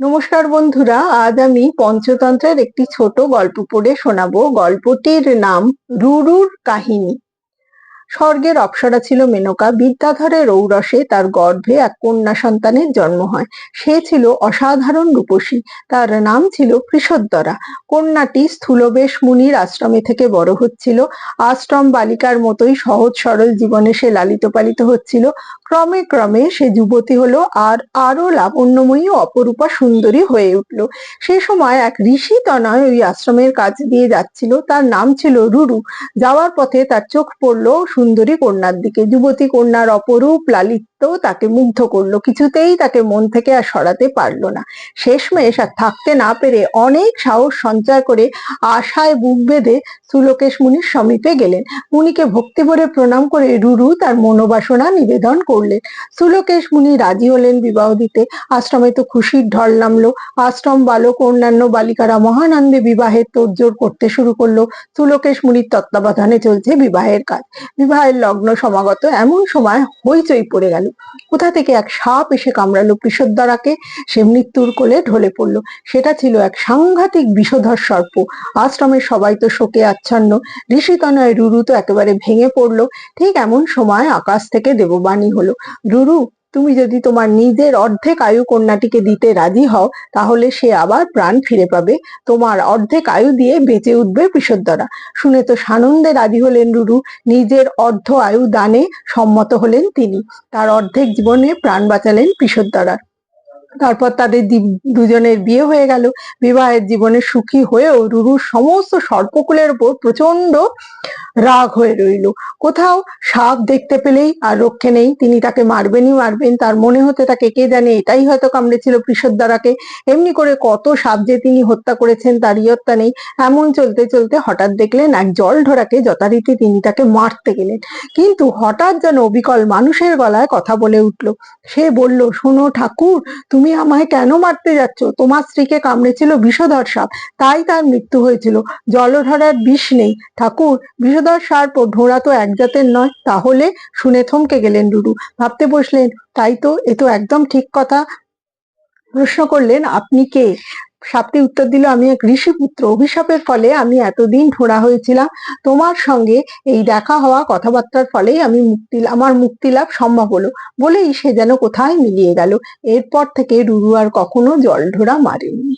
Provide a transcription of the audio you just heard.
নমস্কার বন্ধুরা আজ আমি পঞ্চতন্ত্রের একটি ছোট গল্প পড়ে শোনাবো। গল্পটির নাম রুরুর কাহিনী। স্বর্গের অপ্সরা ছিল মেনকা। বিদ্যাধরের ঔরসে তার গর্ভে এক কন্যা সন্তানের জন্ম হয়। সে ছিল অসাধারণ রূপসী। তার নাম ছিল কৃষদ্দরা। কন্যাটি স্থূলবেশ মুনির আশ্রমে থেকে বড় হচ্ছিল। আশ্রম বালিকার মতোই সহজ সরল জীবনে সে লালিত পালিত হচ্ছিল। ক্রমে ক্রমে সে যুবতী হলো আর আরও লাবণ্যময়ী অপরূপা সুন্দরী হয়ে উঠল। সে সময় এক ঋষি তনয় ওই আশ্রমের কাছ দিয়ে যাচ্ছিল। তার নাম ছিল রুরু। যাওয়ার পথে তার চোখ পড়ল সুন্দরী কন্যার দিকে। যুবতী কন্যার অপরূপ লালিত্য তাকে মুগ্ধ করল। কিছুতেই তাকে মন থেকে আর সরাতে পারল না। শেষমেশ আর থাকতে না পেরে অনেক সাহস সঞ্চয় করে আশায় বুক বেঁধে সুলোকেশ মুনির সমীপে গেলেন। মুনিকে ভক্তি ভরে প্রণাম করে রুরু তার মনোবাসনা নিবেদন করলেন। সুলোকেশ মুনি রাজি হলেন বিবাহ দিতে। আশ্রমে তো খুশির ঢল নামলো। আশ্রম বালক অন্যান্য বালিকারা মহানন্দে বিবাহের তোড়জোড় করতে শুরু করল। সুলোকেশ মুনির তত্ত্বাবধানে চলছে বিবাহের কাজ। বিবাহের লগ্ন সমাগত এমন সময় হইচই পড়ে গেল। কোথা থেকে এক সাপ এসে কামড়ালো কৃষদ্দরাকে সে মৃত্যুর কোলে ঢলে পড়ল। সেটা ছিল এক সাংঘাতিক বিষধর সর্প। আশ্রমের সবাই তো শোকে আচ্ছন্ন। ঋষিতনয় রুরু তো একেবারে ভেঙে পড়ল। ঠিক এমন সময় আকাশ থেকে দেববাণী হলো, রুরু তুমি যদি তোমার নিজের অর্ধেক আয়ু কন্যাটিকে দিতে রাজি হও, তাহলে সে আবার প্রাণ ফিরে পাবে। তোমার অর্ধেক আয়ু দিয়ে বেঁচে উঠবে বিষদ্দরা শুনে তো সানন্দে রাজি হলেন রুরু। নিজের অর্ধ আয়ু দানে সম্মত হলেন তিনি। তার অর্ধেক জীবনে প্রাণ বাঁচালেন বিষদ্দরার তারপর তাদের দুজনের বিয়ে হয়ে গেল। বিবাহের জীবনে সুখী হয়েও রুরুর সমস্ত সর্পকুলের উপর প্রচণ্ড রাগ হয়ে রইল। কোথাও সাপ দেখতে পেলেই আর রক্ষে নেই। তিনি তাকে মারবেনই মারবেন। তার মনে হতে তাকে কে জানে এটাই হয়তো কামড়েছিল দ্বারাকে। এমনি করে কত সাপ যে তিনি হত্যা করেছেন, তার ইয়ত্তা নেই। এমন চলতে চলতে হঠাৎ দেখলেন এক জল ঢোরাকে যথারীতি তিনি তাকে মারতে গেলেন। কিন্তু হঠাৎ যেন অবিকল মানুষের গলায় কথা বলে উঠল। সে বলল, শোনো ঠাকুর, তুমি আমায় কেন মারতে যাচ্ছ? তোমার স্ত্রীকে কামড়েছিল বিষধর সাপ, তাই তার মৃত্যু হয়েছিল। জলধরার বিষ নেই। ঠাকুর, বিষধর সাপ ঢোড়া তো এক জাতের নয়, তাহলে শুনে থমকে গেলেন ডুডু ভাবতে বসলেন, তাই তো, এ তো একদম ঠিক কথা। প্রশ্ন করলেন, আপনি কে? সাপটি উত্তর দিল, আমি এক ঋষি পুত্র অভিশাপের ফলে আমি এতদিন ঠোড়া হয়েছিলাম। তোমার সঙ্গে এই দেখা হওয়া কথাবার্তার ফলেই আমি মুক্তি আমার মুক্তি লাভ সম্ভব হলো। বলেই সে যেন কোথায় মিলিয়ে গেল। এরপর থেকে রুরু আর কখনো জল ঢোড়া মারেনি।